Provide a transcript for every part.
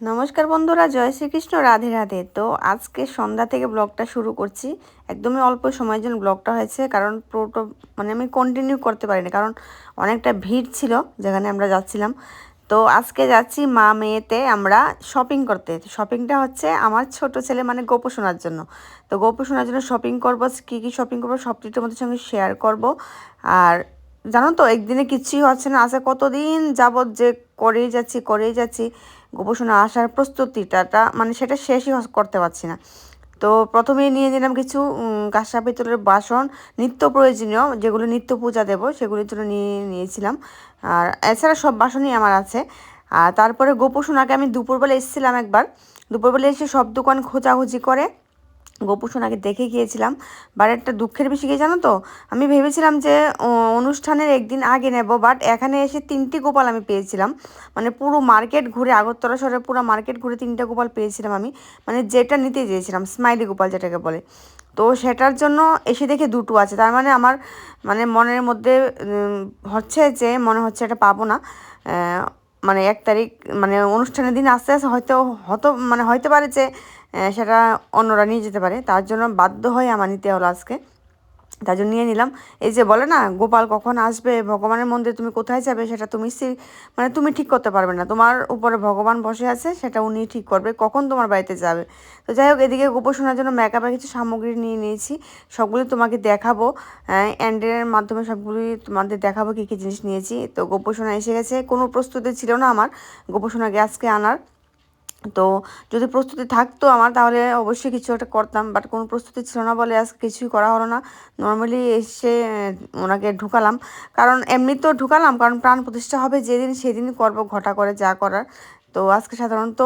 নমস্কার বন্ধুরা, জয় শ্রীকৃষ্ণ, রাধে রাধে। তো আজকে সন্ধ্যা থেকে ব্লগটা শুরু করছি। একদমই অল্প সময়ের জন্য ব্লগটা হয়েছে, কারণ পুরোটা মানে আমি কন্টিনিউ করতে পারিনি, কারণ অনেকটা ভিড় ছিল যেখানে আমরা যাচ্ছিলাম। তো আজকে যাচ্ছি মা মেয়েতে আমরা শপিং করতে। শপিংটা হচ্ছে আমার ছোট ছেলে মানে গোপু শোনার জন্য। তো গোপু শোনার জন্য শপিং করব, কী কী শপিং করব সবটি তোমাদের সঙ্গে শেয়ার করব। আর জানো তো, একদিনে কিছুই হচ্ছে না। আছে কতদিন যাবৎ যে করেই যাচ্ছি করেই যাচ্ছি গোপোষণা আসার প্রস্তুতিটা মানে সেটা শেষই করতে পারছি না। তো প্রথমেই নিয়ে নিলাম কিছু কাঁসা পিতলের বাসন, নিত্য প্রয়োজনীয় যেগুলো নিত্য পূজা দেব সেগুলির জন্য নিয়ে নিয়েছিলাম। আর এছাড়া সব বাসনই আমার আছে। আর তারপরে গোপোষণাকে আমি দুপুরবেলা এসেছিলাম একবার। দুপুরবেলা এসে সব দোকান খোঁজাখুঁজি করে গোপু সোনাকে দেখে গিয়েছিলাম। বাট একটা দুঃখের বিষয় কি জানো তো? আমি ভেবেছিলাম যে অনুষ্ঠানের একদিন আগে নেব বাট এখানে এসে তিনটি গোপাল আমি পেয়েছিলাম। মানে পুরো মার্কেট ঘুরে, আগরতলা শহরে পুরো মার্কেট ঘুরে তিনটা গোপাল পেয়েছিলাম আমি। মানে যেটা নিতে চেয়েছিলাম স্মাইলি গোপাল যেটাকে বলে। তো সেটার জন্য এসে দেখে দুটো আছে। তার মানে আমার মানে মনের মধ্যে হচ্ছে যে, মনে হচ্ছে এটা পাবো না। মানে এক তারিখ মানে অনুষ্ঠানের দিন আস্তে আস্তে হয়তো, হতো মানে হইতে পারে যে সেটা অন্যরা নিয়ে যেতে পারে। তার জন্য বাধ্য হয়ে আমার নিতে হলো আজকে। তার জন্য নিয়ে নিলাম। এই যে বলে না, গোপাল কখন আসবে, ভগবানের মন্দিরে তুমি কোথায় যাবে সেটা তুমি মানে তুমি ঠিক করতে পারবে না। তোমার উপরে ভগবান বসে আছে, সেটা উনি ঠিক করবে, কখন তোমার বাড়িতে যাবে। তো যাই হোক, এদিকে গোপর শোনার জন্য মেকআপের কিছু সামগ্রী নিয়ে নিয়েছি, সবগুলি তোমাকে দেখাবো। অ্যান্ডের মাধ্যমে সবগুলি তোমাদের দেখাবো কী কী জিনিস নিয়েছি। তো গোপর সোনা এসে গেছে, কোনো প্রস্তুতি ছিল না আমার। গোপর সোনা গ্যাসকে আনার। তো যদি প্রস্তুতি থাকতো আমার, তাহলে অবশ্যই কিছু একটা করতাম। বাট কোনো প্রস্তুতি ছিল না বলে আজ কিছুই করা হলো না। নর্মালি এসে ওনাকে ঢুকালাম। কারণ এমনি তো ঢুকালাম, কারণ প্রাণ প্রতিষ্ঠা হবে যেদিন সেদিনই করব, ঘটা করে যা করার। তো আজকে সাধারণত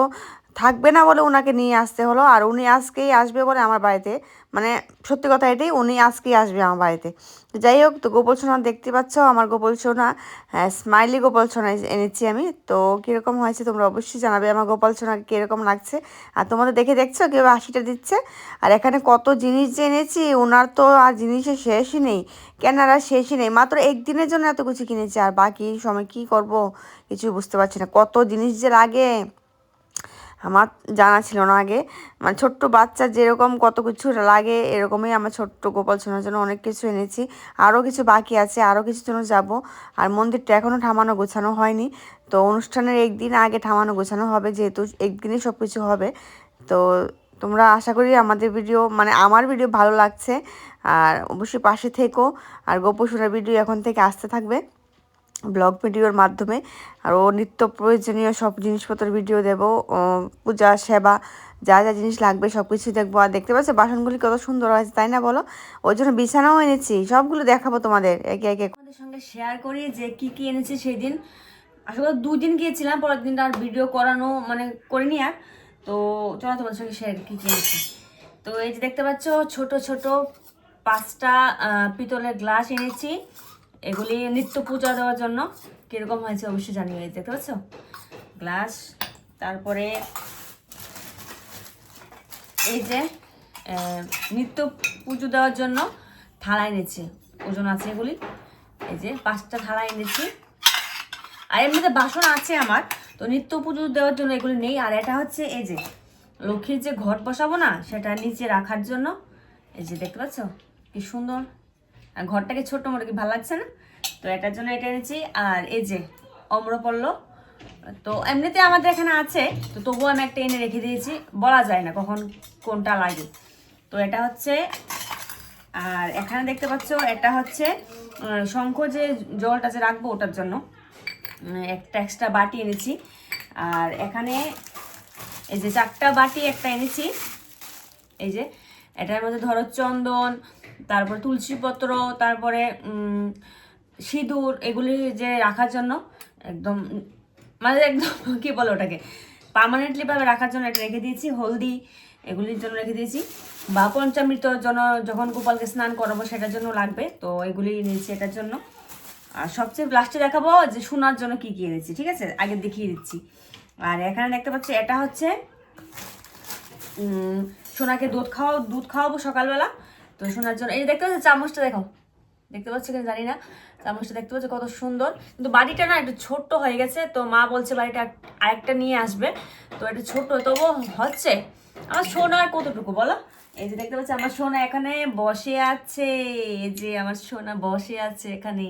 থাকবে না বলে ওনাকে নিয়ে আসতে হলো। আর উনি আজকেই আসবে বলে আমার বাড়িতে। মানে সত্যি কথা এটাই, উনি আজকেই আসবে আমার বাড়িতে। যাই হোক, তো গোপাল সোনা দেখতে পাচ্ছ, আমার গোপাল সোনা হ্যাঁ স্মাইলি গোপাল সোনা এনেছি আমি। তো কীরকম হয়েছে তোমরা অবশ্যই জানাবে। আমার গোপাল সোনাকে কীরকম লাগছে? আর তোমাদের দেখে দেখছ কেউ হাসিটা দিচ্ছে? আর এখানে কত জিনিস যে এনেছি ওনার তো আর জিনিসের শেষই নেই। কেনার শেষই নেই। মাত্র একদিনের জন্য এত কিছু কিনেছি। আর বাকি সময় কি করব? কিছু বুঝতে পারছি না। কত জিনিস যে লাগে। আমার জানা ছিল না আগে। মানে ছোট্ট বাচ্চা যেরকম কত কিছু লাগে, এরকমই আমার ছোট্ট গোপাল সোনার জন্য অনেক কিছু এনেছি। আরও কিছু বাকি আছে আরও কিছু জন্য যাব। আর মন্দিরটা এখনও ঠামানো গোছানো হয়নি। তো অনুষ্ঠানের একদিন আগে ঠামানো গোছানো হবে, যেহেতু একদিনই সব কিছু হবে। তো তোমরা আশা করি আমাদের ভিডিও মানে আমার ভিডিও ভালো লাগছে। আর অবশ্যই পাশে থেকো। আর গোপু সোনার ভিডিও এখন থেকে আসতে থাকবে। ব্লগ ভিডিওর মাধ্যমে। আর ও নিত্য প্রয়োজনীয় সব জিনিসপত্র ভিডিও দেবো পূজা, সেবা, যা যা জিনিস লাগবে সব কিছু দেখব। আর দেখতে পাচ্ছ বাসনগুলি কত সুন্দর হয়েছে, তাই না বলো? ওই জন্য বিছানাও এনেছি, সবগুলো দেখাবো তোমাদের একে একে। আপনাদের সঙ্গে শেয়ার করি যে কি কি এনেছি সেই দিন আসলে দুই দিন গিয়েছিলাম, পরের দিনটা আর ভিডিও করানো মানে করিনি আর। তো চলো তোমাদের সঙ্গে শেয়ার কি কি এনেছি। তো এই যে দেখতে পাচ্ছ, ছোট ছোট পাঁচটা পিতলের গ্লাস এনেছি। এগুলি নিত্য পূজা দেওয়ার জন্য কীরকম হয়েছে অবশ্যই জানিয়ে দেখতে পাচ্ছ? গ্লাস, তারপরে এই যে নিত্য পুজো দেওয়ার জন্য থালা এনেছি। ওজন আছে এগুলি। এই যে, পাঁচটা থালা এনেছি। আর এমনিতে বাসন আছে আমার। তো নিত্য পুজো দেওয়ার জন্য এগুলি নেই। আর এটা হচ্ছে এই যে, লক্ষ্মীর যে ঘট বসাবো না, সেটা নিচে রাখার জন্য। এই যে, দেখতে পাচ্ছ? কি সুন্দর। ঘরটাকে ছোট মোটো কি ভালো লাগছে না? তো এটার জন্য এটা এনেছি। আর এই যে অম্রপল্ল, তো এমনিতে আমাদের এখানে আছে, তো তবুও আমি একটা এনে রেখে দিয়েছি। বলা যায় না কখন কোনটা লাগে। তো এটা হচ্ছে, আর এখানে দেখতে পাচ্ছ, এটা হচ্ছে শঙ্খ যে জলটা যে রাখব ওটার জন্য। একটা এক্সট্রা বাটি এনেছি। আর এখানে এই যে চারটা বাটি একটা এনেছি। এই যে, এটার মধ্যে ধরো চন্দন তারপর তুলসী পত্র তারপরে সিঁদুর, এগুলি যে রাখার জন্য একদম মানে একদম, কী বলে ওটাকে পার্মানেন্টলি ভাবে রাখার জন্য এটা রেখে দিয়েছি, হলদি, এগুলির জন্য রেখে দিয়েছি, বা পঞ্চামৃতর জন্য যখন গোপালকে স্নান করাবো সেটার জন্য লাগবে, তো এগুলি নিয়েছি এটার জন্য। আর সবচেয়ে লাস্টে দেখাবো যে শোনার জন্য কি কী এনেছি, ঠিক আছে? আগে দেখিয়ে দিচ্ছি। আর এখানে দেখতে পাচ্ছি, এটা হচ্ছে সোনাকে দুধ খাওয়া, দুধ খাওয়াবো সকালবেলা তো সোনার জন্য এই যে দেখতে পাচ্ছ চামচটা দেখো। দেখতে পাচ্ছ কিনা জানি না। চামচটা দেখতে পাচ্ছ কত সুন্দর। কিন্তু বাড়িটা না একটু ছোট্ট হয়ে গেছে, তো মা বলছে বাড়িটা আরেকটা নিয়ে আসবে। তো একটু ছোট তবু হচ্ছে। আমার সোনা কতটুকু বলো? এই যে দেখতে পাচ্ছি, আমার সোনা এখানে বসে আছে। এই যে আমার সোনা বসে আছে এখানে।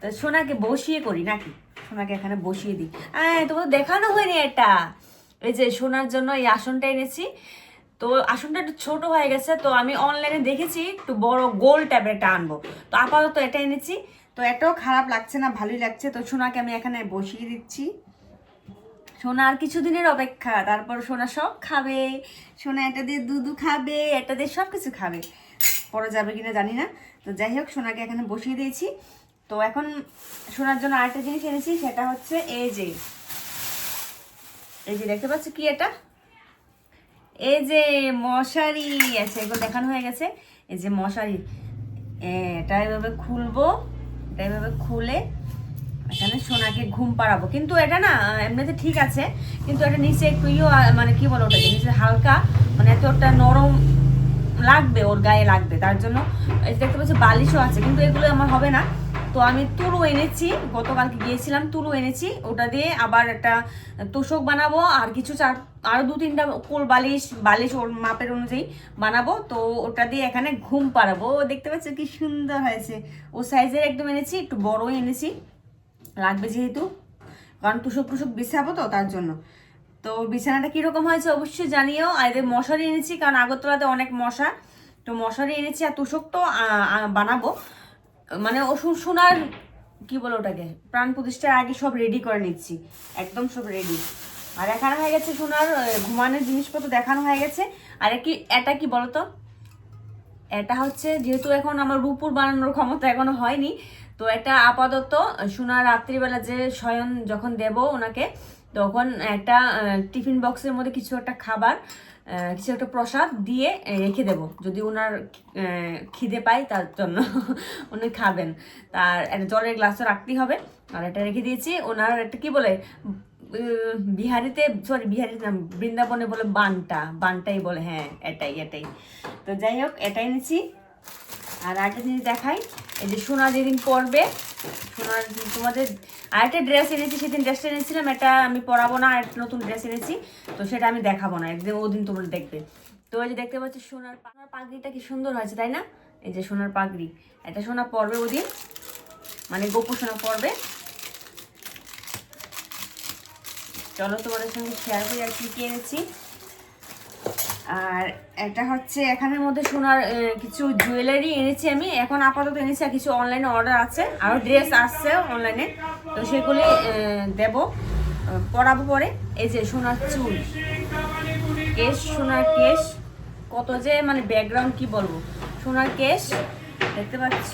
তো সোনাকে বসিয়ে করি নাকি? সোনাকে এখানে বসিয়ে দিই। হ্যাঁ তোমার দেখানো হয়নি এটা। এই যে সোনার জন্য এই আসনটা এনেছি। তো আসনটা একটু ছোট হয়ে গেছে, তো আমি অনলাইনে দেখেছি একটু বড় গোল টাইপের একটা আনব। তো আপাতত এটা এনেছি। তো এটাও খারাপ লাগছে না, ভালোই লাগছে। তো সোনাকে আমি এখানে বসিয়ে দিচ্ছি। সোনা আর কিছুদিনের অপেক্ষা। তারপর সোনা সব খাবে। সোনা এটা দিয়ে দুধু খাবে, এটা দিয়ে সব কিছু খাবে। পরে যাবে কিনা জানি না। তো যাই হোক, সোনাকে এখানে বসিয়ে দিয়েছি। তো এখন সোনার জন্য আরেকটা জিনিস এনেছি, সেটা হচ্ছে এই যে এই যে দেখতে পাচ্ছ কি এটা? এই যে মশারি আছে, এগুলো দেখানো হয়ে গেছে। এই যে মশারি এটা এভাবে খুলবো, এটা এভাবে খুলে এখানে সোনাকে ঘুম পাড়াবো। কিন্তু এটা না, এমনিতে ঠিক আছে, কিন্তু এটা নিচে একটু ইয়ে মানে কি বলো ওটাকে, নিচে হালকা মানে এত এতটা নরম লাগবে, ওর গায়ে লাগবে। তার জন্য দেখতে পাচ্ছি বালিশও আছে, কিন্তু এগুলো আমার হবে না। তো আমি তুলো এনেছি, গতকালকে গিয়েছিলাম তুলো এনেছি, ওটা দিয়ে আবার একটা তোষক বানাবো, আর কিছু চার আরও দু তিনটা কোল বালিশ বালিশ ওর মাপের অনুযায়ী বানাবো, তো ওটা দিয়ে এখানে ঘুম পাড়াবো। ও দেখতে পাচ্ছ কি সুন্দর হয়েছে। ও সাইজের একদম এনেছি, একটু বড় এনেছি, লাগবে যেহেতু, কারণ তুষক টুসুক বিছাবো তো তার জন্য। তো বিছানাটা কীরকম হয়েছে অবশ্যই জানিও। আর মশারি এনেছি, কারণ আগরতলাতে অনেক মশা, তো মশারি এনেছি আর তুষক তো বানাবো। মানে শোনার, কি বলো ওটাকে? প্রাণ প্রতিষ্ঠার আগে সব রেডি করে নিচ্ছি। একদম সব রেডি আর দেখানো হয়ে গেছে সোনার ঘুমানোর জিনিসপত্র দেখানো হয়ে গেছে। আর কি, এটা কি বলতো? এটা হচ্ছে যেহেতু এখন আমার রূপুর বানানোর ক্ষমতা এখনও হয়নি, তো এটা আপাতত সোনার রাত্রিবেলা যে শয়ন যখন দেব ওনাকে তখন একটা টিফিন বক্সের মধ্যে কিছু একটা খাবার কিছু একটা প্রসাদ দিয়ে রেখে দেব। যদি ওনার খিদে পায় তার জন্য উনি খাবেন। তার একটা জলের গ্লাসও রাখতেই হবে। আর এটা রেখে দিয়েছি। ওনার একটা কি বলে বিহারিতে সরি বিহারিতে না বৃন্দাবনে বলে বানটা। বানটাই বলে হ্যাঁ এটাই এটাই। তো যাই হোক, এটাই এনেছি। আর আরেকটা জিনিস দেখাই। এই যে সোনা যেদিন পরবে সোনার যে তোমাদের আরেকটা ড্রেস এনেছি, সেদিন ড্রেসটা এনেছিলাম, এটা আমি পরাবো না আর নতুন ড্রেস এনেছি, তো সেটা আমি দেখাবো না, একদিন ওদিন তোমরা দেখবে। তো এই যে দেখতে পাচ্ছ সোনার সোনার পাগড়িটা কি সুন্দর হয়েছে, তাই না? এই যে সোনার পাগড়ি, এটা সোনা পরবে ওদিন মানে গোপু সোনা পরবে। চলো তোমাদের সঙ্গে শেয়ার করি আর কি কি এনেছি। আর এটা হচ্ছে এখানের মধ্যে সোনার কিছু জুয়েলারি এনেছি আমি। এখন আপাতত এনেছি আর কিছু অনলাইনে অর্ডার আছে। আরও ড্রেস আসছে অনলাইনে তো সেগুলি দেব পরাবো পরে। এই যে সোনার চুল। কেশ, সোনার কেশ। কত যে মানে ব্যাকগ্রাউন্ড কি বলব? সোনার কেশ, দেখতে পাচ্ছ?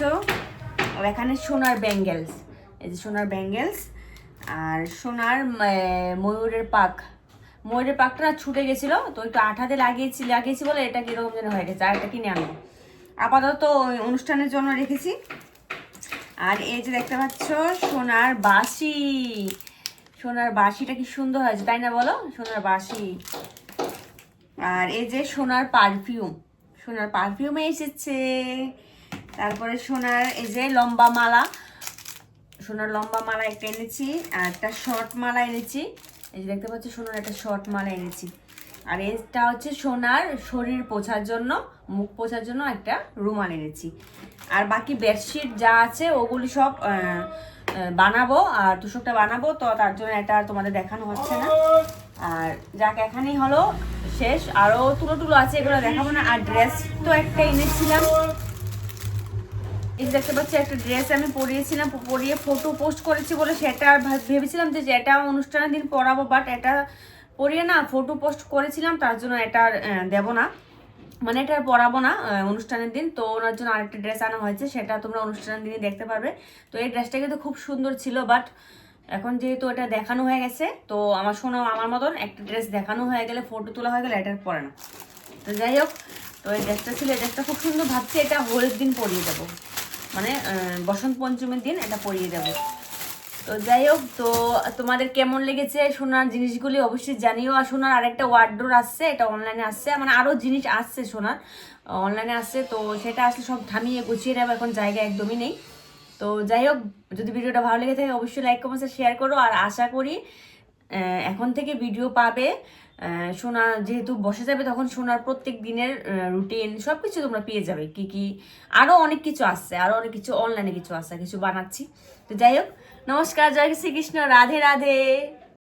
আর এখানে সোনার ব্যাঙ্গেলস এই যে সোনার ব্যাঙ্গেলস আর সোনার ময়ূরের পাক। ময়ূরের পাকটা ছুটে গেছিল, তো একটু আঠাতে লাগিয়েছি লাগিয়েছি বলে এটা কীরকম যেন হয়ে গেছে, আর এটা কিনে আনব। আপাতত অনুষ্ঠানের জন্য রেখেছি। আর এই যে দেখতে পাচ্ছ, সোনার বাঁশি। সোনার বাঁশিটা কি সুন্দর হয়েছে, তাই না বলো? সোনার বাসি আর এই যে সোনার পারফিউম সোনার পারফিউম এসেছে। তারপরে সোনার এই যে লম্বা মালা, সোনার লম্বা মালা একটা এনেছি, আর একটা শর্ট মালা এনেছি। এই যে দেখতে পাচ্ছি, সোনার একটা শর্ট মালা এনেছি। আর এটা হচ্ছে সোনার শরীর পোছার জন্য, মুখ পোছার জন্য একটা রুমাল এনেছি। আর বাকি বেডশিট যা আছে, ওগুলি সব বানাবো, আর তুষকটা বানাবো, তো তার জন্য এটা তোমাদের দেখানো হচ্ছে না। আর যাক, এখানেই হলো শেষ। আরও তুলো তুলো আছে, এগুলো দেখাবো না। আর ড্রেস তো একটা এনেছিলাম। এই দেখতে পাচ্ছি, একটা ড্রেস আমি পরিয়েছিলাম, পরিয়ে ফটো পোস্ট করেছি বলে সেটা ভেবেছিলাম যে এটা অনুষ্ঠানের দিন পরাবো বাট এটা পরিয়ে না ফটো পোস্ট করেছিলাম, তার জন্য এটা দেবো না। মানে এটা পরাবো না অনুষ্ঠানের দিন। তো ওনার জন্য আরেকটা ড্রেস আনা হয়েছে, সেটা তোমরা অনুষ্ঠানের দিনই দেখতে পারবে। তো এই ড্রেসটা কিন্তু খুব সুন্দর ছিল বাট এখন যেহেতু এটা দেখানো হয়ে গেছে, তো আমার শোনো, আমার মতন একটা ড্রেস দেখানো হয়ে গেলে ফটো তোলা হয়ে গেলে এটা পরে না। তো যাই হোক, তো এই ড্রেসটা ছিল, এই ড্রেসটা খুব সুন্দর ভাবছি, এটা হোলির দিন পরিয়ে দেবো। মানে বসন্ত পঞ্চমীর দিন এটা পরিয়ে দেবো। তো যাই হোক, তো তোমাদের কেমন লেগেছে সোনার জিনিসগুলি অবশ্যই জানিও। আর সোনার আরেকটা ওয়ার্ড্রোর আসছে, এটা অনলাইনে আসছে। মানে আরও জিনিস আসছে সোনার অনলাইনে আসছে। তো সেটা আসলে সব থামিয়ে গুছিয়ে নেব, এখন জায়গা একদমই নেই। তো যাই হোক, যদি ভিডিওটা ভালো লেগে থাকে, অবশ্যই লাইক কমেন্ট শেয়ার করো। আর আশা করি এখন থেকে ভিডিও পাবে। শোনা যেহেতু বসে যাবে, তখন সোনার প্রত্যেক দিনের রুটিন সব কিছু তোমরা পেয়ে যাবে। কি কি আরও অনেক কিছু আসছে আরও অনেক কিছু অনলাইনে কিছু আসছে, কিছু বানাচ্ছি। তো যাই হোক, নমস্কার, জয় শ্রীকৃষ্ণ, রাধে রাধে।